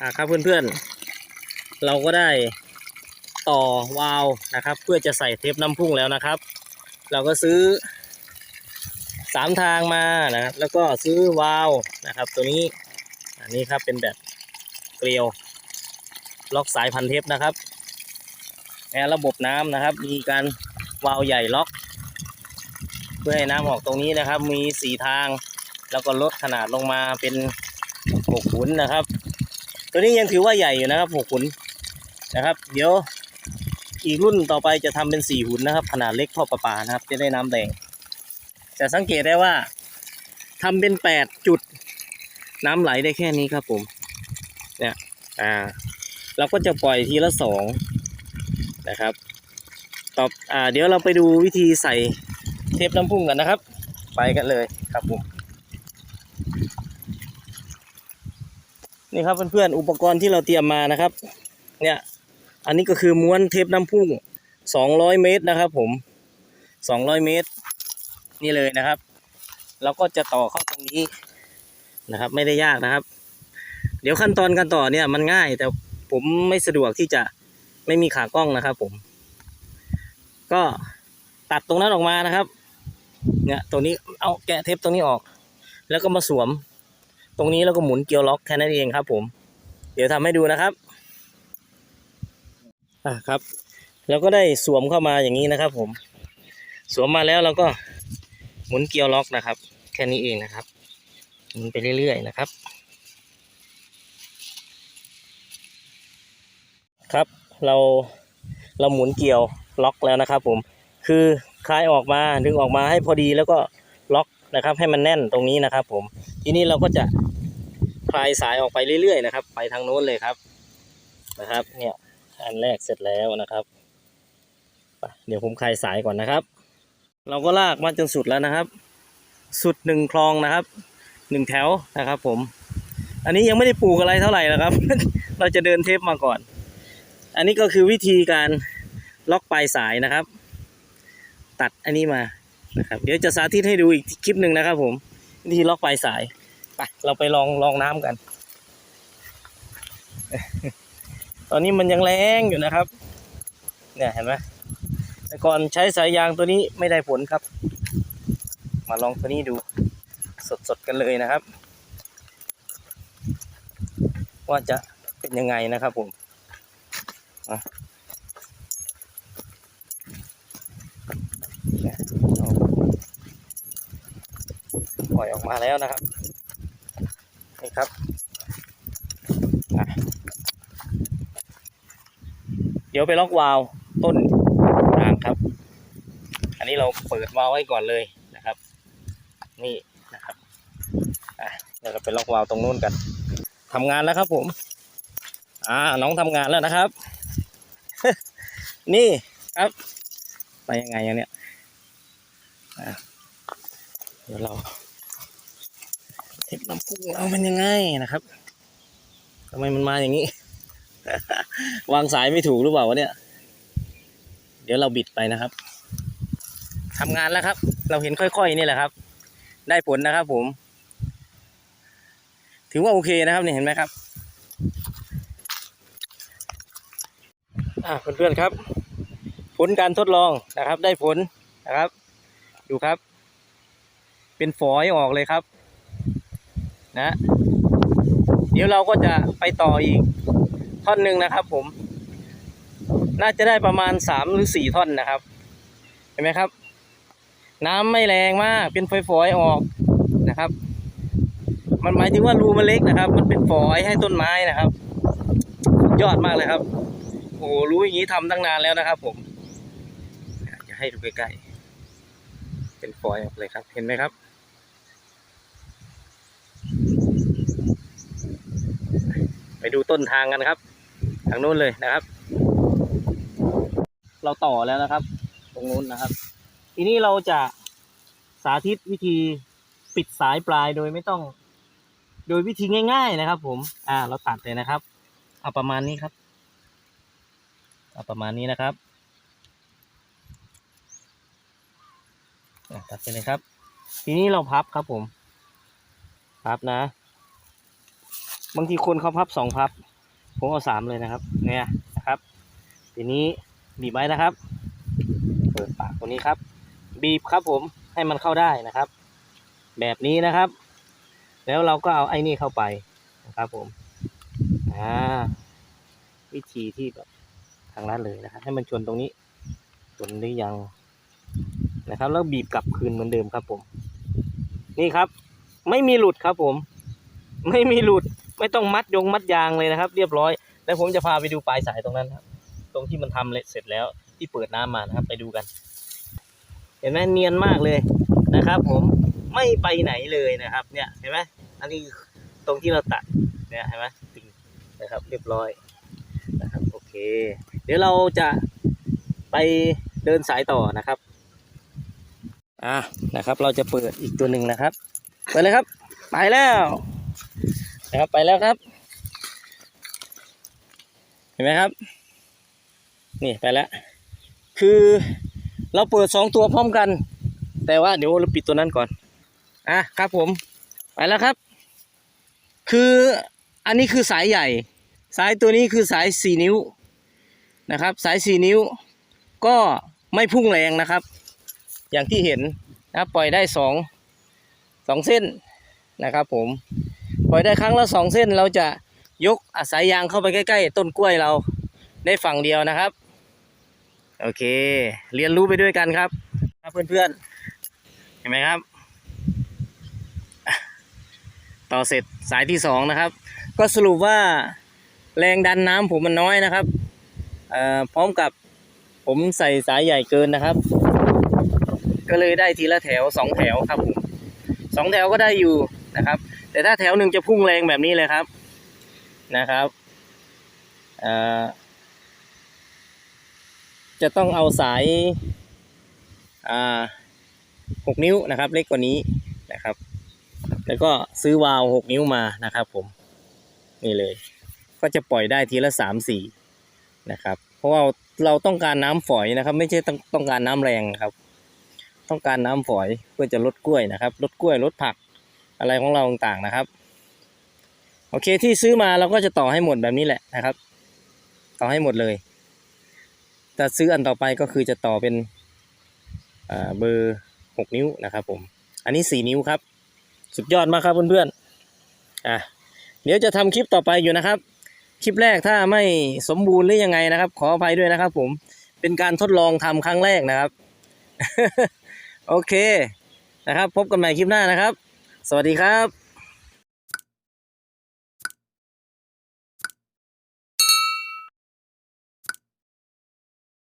อ่าครับเพื่อนๆ เราก็ได้ต่อวาล์วนะครับ เพื่อจะใส่เทปน้ำพุ่งแล้วนะครับ เราก็ซื้อสามทางมานะครับ แล้วก็ซื้อวาล์วนะครับ ตัวนี้อันนี้ครับเป็นแบบเกลียวล็อกสายพันเทปนะครับแอร์ระบบน้ำนะครับ มีการวาล์วใหญ่ล็อก เพื่อให้น้ำออกตรงนี้นะครับ มีสี่ทาง แล้วก็ลดขนาดลงมาเป็นหกขุนนะครับ ตัวนี้ยังถือว่าใหญ่อยู่นะครับหกขุนนะครับ เดี๋ยวอีกรุ่นต่อไปจะทำเป็นสี่หุนนะครับ ขนาดเล็กท่อประปานะครับ จะได้น้ำแดงจะสังเกตได้ว่าทำเป็นแปดจุด น้ำไหลได้แค่นี้ครับผมเนี่ยอ่าเราก็จะปล่อยทีละสองนะครับต่ออ่าเดี๋ยวเราไปดูวิธีใส่เทปน้ำพุ่งกันนะครับ ไปกันเลยครับผม นี่ครับเพื่อนๆอุปกรณ์ที่เราเตรียมมานะครับ เนี่ยอันนี้ก็คือม้วนเทปน้ำพุ่ง200เมตรนะครับ ผม200เมตร นี่เลยนะครับเราก็จะต่อเข้าตรงนี้นะครับ ไม่ได้ยากนะครับ เดี๋ยวขั้นตอนการต่อเนี่ยมันง่าย แต่ผมไม่สะดวกที่จะไม่มีขากล้องนะครับ ผม ก็ตัดตรงนั้นออกมานะครับ เนี่ยตรงนี้เอาแกะเทปตรงนี้ออก แล้วก็มาสวม ตรงนี้แล้วก็หมุนเกียวล็อกแค่นั้นเองครับผม เดี๋ยวทำให้ดูนะครับอะครับแล้วก็ได้สวมเข้ามาอย่างนี้นะครับ ผม สวมมาแล้วเราก็หมุนเกียวล็อกนะครับ แค่นี้เองนะครับหมุนไปเรื่อยๆนะครับ ครับเราเราหมุนเกี่ยวล็อกแล้วนะครับ ผม คือคลายออกมาดึงออกมาให้พอดีแล้วก็ล็อกนะครับ ให้มันแน่นตรงนี้นะครับ ผม ทีนี้เราก็จะ ลายสายออกไปเรื่อยๆนะครับ ไปทางโน้นเลยครับนะครับ เนี่ยอันแรกเสร็จแล้วนะครับเดี๋ยวผมคลายสายก่อนนะครับ เราก็ลากมาจนสุดแล้วนะครับ สุดหนึ่งคลองนะครับหนึ่งแถวนะครับ ผม อันนี้ยังไม่ได้ปลูกอะไรเท่าไหร่นะครับ เราจะเดินเทปมาก่อน อันนี้ก็คือวิธีการล็อกปลายสายนะครับ ตัดอันนี้มานะครับ เดี๋ยวจะสาธิตให้ดูอีกคลิปหนึ่งนะครับ ผมวิธีล็อกปลายสาย ไปเราไปลองลองน้ำกัน ตอนนี้มันยังแรงอยู่นะครับ เนี่ยเห็นไหมแต่ก่อนใช้สายยางตัวนี้ไม่ได้ผลครับ มาลองตัวนี้ดูสดๆกันเลยนะครับ ว่าจะเป็นยังไงนะครับผมปล่อยออกมาแล้วนะครับ นี่ครับเดี๋ยวไปล็อกวาล์วต้นทางครับ อันนี้เราเปิดวาล์วไว้ก่อนเลยนะครับ นี่นะครับอะเดี๋ยวเราไปล็อกวาล์วตรงนู้นกันทำงานแล้วครับ ผม อ่า น้องทำงานแล้วนะครับ นี่ครับ ไปยังไงอะเนี่ยอะเดี๋ยวเรา เทปน้ำพุเรามันยังไงนะครับทำไมมันมาอย่างนี้ วางสายไม่ถูกหรือเปล่าวะเนี่ย เดี๋ยวเราบิดไปนะครับทำงานแล้วครับ เราเห็นค่อยๆนี่แหละครับ ได้ผลนะครับผม ถือว่าโอเคนะครับนี่เห็นไหมครับอ่าเพื่อนๆครับ ผลการทดลองนะครับ ได้ผลนะครับ ดูครับ เป็นฝอยออกเลยครับ นะ เดี๋ยวเราก็จะไปต่ออีกท่อนหนึ่งนะครับ ผม น่าจะได้ประมาณสามหรือสี่ท่อนนะครับ เห็นไหมครับ น้ำไม่แรงมากเป็นฝอยๆออกนะครับ มันหมายถึงว่ารูมันเล็กนะครับ มันเป็นฝอยให้ต้นไม้นะครับ ยอดมากเลยครับโอ้รู้อย่างนี้ทำตั้งนานแล้วนะครับ ผมจะให้ดูใกล้ๆเป็นฟอยออกเลยครับ เห็นไหมครับ ไปดูต้นทางกันครับ ทางโน้นเลยนะครับ เราต่อแล้วนะครับ ตรงนู้นนะครับ ทีนี้เราจะสาธิตวิธีปิดสายปลายโดยไม่ต้อง โดยวิธีง่าย ๆนะครับ ผม อ่า เราตัดเลยนะครับเอาประมาณนี้ครับเอาประมาณนี้นะครับตัดไปเลยครับ ทีนี้เราพับครับผม พับนะ บางทีคนเขาพับสองพับ ผมเอาสามเลยนะครับ เนี่ยนะครับ ทีนี้บีบไว้นะครับ เปิดปากตัวนี้ครับ บีบครับผมให้มันเข้าได้นะครับ แบบนี้นะครับ แล้วเราก็เอาไอ้นี่เข้าไปนะครับผมอ่าวิธีที่แบบทางร้านเลยนะครับ ให้มันชนตรงนี้ชนหรือยังนะครับ แล้วบีบกลับคืนเหมือนเดิมครับผม นี่ครับ ไม่มีหลุดครับผม ไม่มีหลุด ไม่ต้องมัดยงมัดยางเลยนะครับ เรียบร้อย แล้วผมจะพาไปดูปลายสายตรงนั้นครับ ตรงที่มันทำเสร็จแล้วที่เปิดน้ำมานะครับ ไปดูกัน เห็นไหมเนียนมากเลยนะครับ ผมไม่ไปไหนเลยนะครับ เนี่ยเห็นไหมอันนี้ตรงที่เราตัดเนี่ยเห็นไหมติงนะครับ เรียบร้อยนะครับโอเค เดี๋ยวเราจะไปเดินสายต่อนะครับอะนะครับ เราจะเปิดอีกตัวหนึ่งนะครับเปิดเลยครับ ไปแล้ว นะครับไปแล้วครับ เห็นไหมครับ นี่ไปแล้ว คือเราเปิดสองตัวพร้อมกัน แต่ว่าเดี๋ยวเราปิดตัวนั้นก่อน อะครับผม ไปแล้วครับ คืออันนี้คือสายใหญ่ สายตัวนี้คือสายสี่นิ้วนะครับ สายสี่นิ้ว ก็ไม่พุ่งแรงนะครับ อย่างที่เห็นนะปล่อยได้สองสองเส้นนะครับผม ล่อยได้ครั้งละสองเส้นเราจะยกอาสายยางเข้าไปใกล้ ๆ ต้นกล้วยเราได้ฝั่งเดียวนะครับ โอเค เรียนรู้ไปด้วยกันครับ ครับเพื่อนๆเห็นไหมครับ ต่อเสร็จสายที่สองนะครับ ก็สรุปว่าแรงดันน้ำผมมันน้อยนะครับเอ่อพร้อมกับผมใส่สายใหญ่เกินนะครับ ก็เลยได้ทีละแถวสองแถวครับผมสองแถวก็ได้อยู่นะครับ แต่ถ้าแถวหนึ่งจะพุ่งแรงแบบนี้เลยครับนะครับจะต้องเอาสายหกนิ้วนะครับ เล็กกว่านี้นะครับ แล้วก็ซื้อวาล์วหกนิ้วมานะครับผมนี่เลย ก็จะปล่อยได้ทีละสามสี่นะครับ เพราะว่าเราต้องการน้ำฝอยนะครับ ไม่ใช่ต้องต้องการน้ำแรงครับ ต้องการน้ำฝอยเพื่อจะลดกล้วยนะครับลดกล้วยลดผัก อะไรของเราต่างๆนะครับ โอเคที่ซื้อมาเราก็จะต่อให้หมดแบบนี้แหละนะครับ ต่อให้หมดเลยถ้าซื้ออันต่อไปก็คือจะต่อเป็นเบอร์หกนิ้วนะครับผมอันนี้สี่นิ้วครับ สุดยอดมากครับเพื่อนๆอะเดี๋ยวจะทำคลิปต่อไปอยู่นะครับ คลิปแรกถ้าไม่สมบูรณ์หรือยังไงนะครับ ขออภัยด้วยนะครับ ผมเป็นการทดลองทำครั้งแรกนะครับ โอเคนะครับ พบกันใหม่คลิปหน้านะครับ สวัสดีครับ